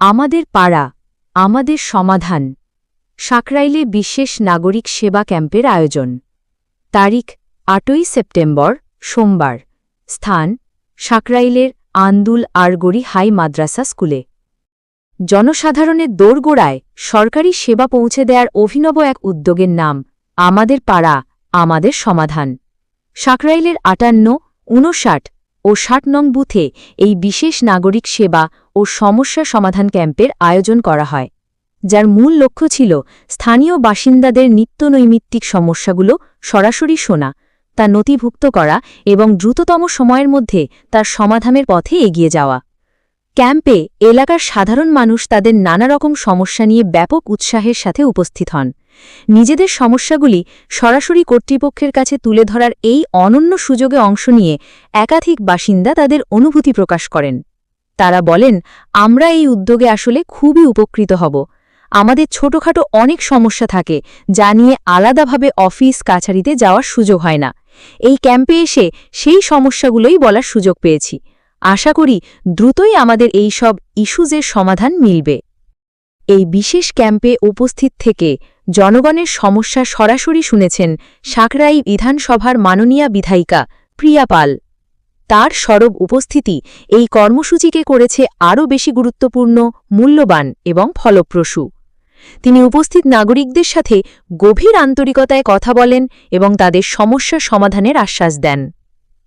আমাদের পাড়া, আমাদের সমাধান। সাকরাইলে বিশেষ নাগরিক সেবা ক্যাম্পের আয়োজন। তারিখ, আটই সেপ্টেম্বর, সোমবার। স্থান, সাকরাইলের আন্দুল আরগড়ি হাই মাদ্রাসা স্কুলে। জনসাধারণের দোরগোড়ায় সরকারি সেবা পৌঁছে দেওয়ার অভিনব এক উদ্যোগের নাম, আমাদের পাড়া, আমাদের সমাধান। সাকরাইলের আটান্ন ঊনষাট ও ষাট নং বুথে এই বিশেষ নাগরিক সেবা ও সমস্যা সমাধান ক্যাম্পের আয়োজন করা হয়, যার মূল লক্ষ্য ছিল স্থানীয় বাসিন্দাদের নিত্যনৈমিত্তিক সমস্যাগুলো সরাসরি শোনা, তা নথিভুক্ত করা এবং দ্রুততম সময়ের মধ্যে তার সমাধানের পথে এগিয়ে যাওয়া। ক্যাম্পে এলাকার সাধারণ মানুষ তাদের নানা রকম সমস্যা নিয়ে ব্যাপক উৎসাহের সাথে উপস্থিত হন। নিজেদের সমস্যাগুলি সরাসরি কর্তৃপক্ষের কাছে তুলে ধরার এই অনন্য সুযোগে অংশ নিয়ে একাধিক বাসিন্দা তাদের অনুভূতি প্রকাশ করেন। তারা বলেন, আমরা এই উদ্যোগে আসলে খুবই উপকৃত হব। আমাদের ছোটখাটো অনেক সমস্যা থাকে, যা নিয়ে আলাদাভাবে অফিস কাছারিতে যাওয়ার সুযোগ হয় না। এই ক্যাম্পে এসে সেই সমস্যাগুলোই বলার সুযোগ পেয়েছি। আশা করি দ্রুতই আমাদের এই সব ইস্যুজের সমাধান মিলবে। এই বিশেষ ক্যাম্পে উপস্থিত থেকে জনগণের সমস্যা সরাসরি শুনেছেন সাকরাই বিধানসভার মাননীয়া বিধায়িকা প্রিয়া পাল। তার সরব উপস্থিতি এই কর্মসূচিকে করেছে আরও বেশি গুরুত্বপূর্ণ, মূল্যবান এবং ফলপ্রসূ। তিনি উপস্থিত নাগরিকদের সাথে গভীর আন্তরিকতায় কথা বলেন এবং তাদের সমস্যা সমাধানের আশ্বাস দেন।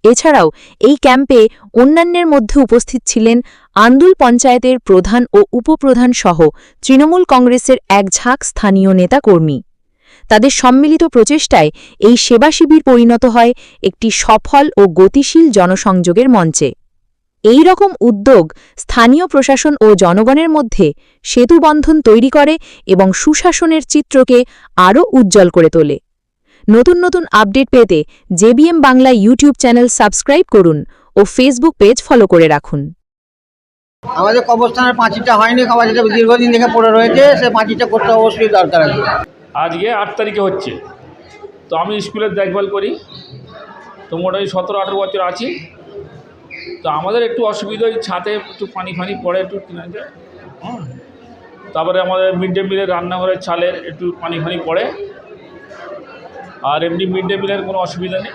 এছাড়াও এই ক্যাম্পে অন্যান্যের মধ্যে উপস্থিত ছিলেন আন্দুল পঞ্চায়েতের প্রধান ও উপপ্রধান সহ তৃণমূল কংগ্রেসের এক ঝাঁক স্থানীয় নেতাকর্মী। তাদের সম্মিলিত প্রচেষ্টায় এই সেবা শিবির পরিণত হয় একটি সফল ও গতিশীল জনসংযোগের মঞ্চে। এই রকম উদ্যোগ স্থানীয় প্রশাসন ও জনগণের মধ্যে সেতুবন্ধন তৈরি করে এবং সুশাসনের চিত্রকে আরও উজ্জ্বল করে তোলে। নতুন নতুন আপডেট পেতে JBM Bangla YouTube channel subscribe করুন ও ফেসবুক পেজ ফলো করে রাখুন। আমাদের কবরস্থানের পাঁচিটা হয়নি খাবার যেটা দীর্ঘদিন থেকে পড়ে রয়েছে সে পাঁচিটা করতে অবশ্যই দরকার আছে। আজকে আট তারিখে হচ্ছে। তো আমি স্কুলের দেখভাল করি। তো মোটামুটি সতেরো আঠেরো বছর আছি। তো আমাদের একটু অসুবিধা ওই ছাদে একটু পানি ফানি পড়ে একটু। তারপরে আমাদের মিড ডে মিলের রান্নাঘরের চালের একটু পানি ফানি পড়ে। আর এমনি মিড ডে মিলের কোনো অসুবিধা নেই।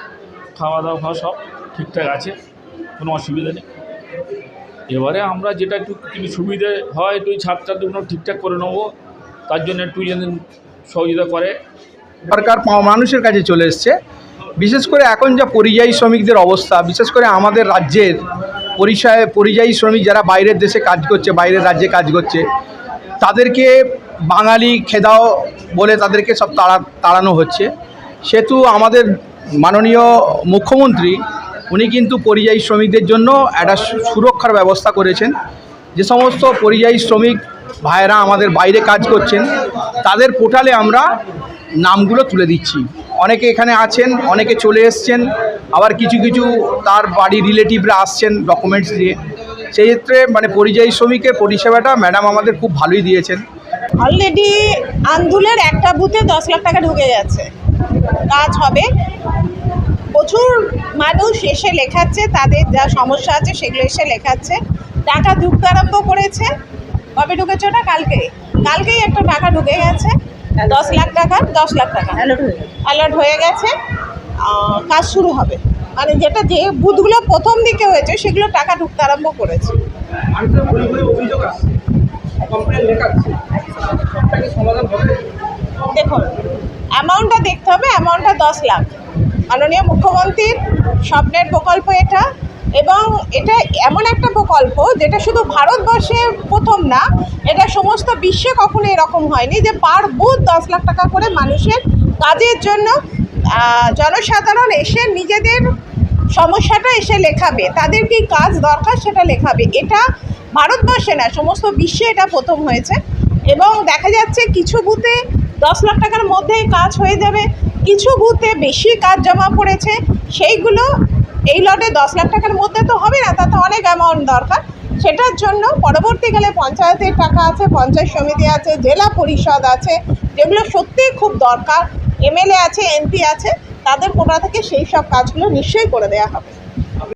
খাওয়া দাওয়া খাওয়া সব ঠিকঠাক আছে, কোনো অসুবিধা নেই। এবারে আমরা যেটা একটু কিছু সুবিধে হয়, একটু দুটো ঠিকঠাক করে নেব। তার জন্য একটু যদি সহযোগিতা করে। সরকার মানুষের কাছে চলে এসছে। বিশেষ করে এখন যা পরিযায়ী শ্রমিকদের অবস্থা, বিশেষ করে আমাদের রাজ্যের পরিচয় পরিযায়ী শ্রমিক যারা বাইরের দেশে কাজ করছে, বাইরের রাজ্যে কাজ করছে, তাদেরকে বাঙালি খেদাও বলে তাদেরকে সব তাড়া তাড়ানো হচ্ছে। সেহেতু আমাদের মাননীয় মুখ্যমন্ত্রী, উনি কিন্তু পরিযায়ী শ্রমিকদের জন্য একটা সুরক্ষার ব্যবস্থা করেছেন। যে সমস্ত পরিযায়ী শ্রমিক ভাইয়েরা আমাদের বাইরে কাজ করছেন, তাদের পোর্টালে আমরা নামগুলো তুলে দিচ্ছি। অনেকে এখানে আছেন, অনেকে চলে এসছেন, আবার কিছু কিছু তার বাড়ির রিলেটিভরা আসছেন ডকুমেন্টস দিয়ে সেই ক্ষেত্রে মানে পরিযায়ী শ্রমিকের পরিষেবাটা ম্যাডাম আমাদের খুব ভালোই দিয়েছেন। অলরেডি আন্দুলের একটা বুথে দশ লাখ টাকা ঢুকে যাচ্ছে। কাজ হবে। প্রচুর মানুষ এসে লেখাচ্ছে তাদের যা সমস্যা আছে সেগুলো এসে লেখাচ্ছে। টাকা ঢুকতে আরম্ভ করেছে। কবে ঢুকেছে ওটা? কালকে। কালকেই একটা টাকা ঢুকে গেছে। দশ লাখ টাকা দশ লাখ টাকা। অ্যালার্ট হয়ে গেছে। কাজ শুরু হবে। মানে যেটা যে বুথগুলো প্রথম দিকে হয়েছে সেগুলো টাকা ঢুকতে আরম্ভ করেছে। দেখুন অ্যামাউন্টটা দেখতে হবে অ্যামাউন্টটা দশ লাখ। মাননীয় মুখ্যমন্ত্রীর স্বপ্নের প্রকল্প এটা এবং এটা এমন একটা প্রকল্প যেটা শুধু ভারতবর্ষে প্রথম না, এটা সমস্ত বিশ্বে কখনো এরকম হয়নি যে পার বুথ দশ লাখ টাকা করে মানুষের কাজের জন্য জনসাধারণ এসে নিজেদের সমস্যাটা এসে লেখাবে, তাদের কি কাজ দরকার সেটা লেখাবে। এটা ভারতবর্ষে না, সমস্ত বিশ্বে এটা প্রথম হয়েছে এবং দেখা যাচ্ছে কিছু বুথে দশ লাখ টাকার মধ্যেই কাজ হয়ে যাবে। কিছু বুথে বেশি কাজ জমা পড়েছে, সেইগুলো এই লটে দশ লাখ টাকার মধ্যে তো হবে না, তাতে অনেক অ্যামাউন্ট দরকার। সেটার জন্য পরবর্তীকালে পঞ্চায়েতের টাকা আছে, পঞ্চায়েত সমিতি আছে, জেলা পরিষদ আছে, যেগুলো সত্যিই খুব দরকার। এমএলএ আছে, এমপি আছে, তাদের কোটা থেকে সেই সব কাজগুলো নিশ্চয়ই করে দেওয়া হবে।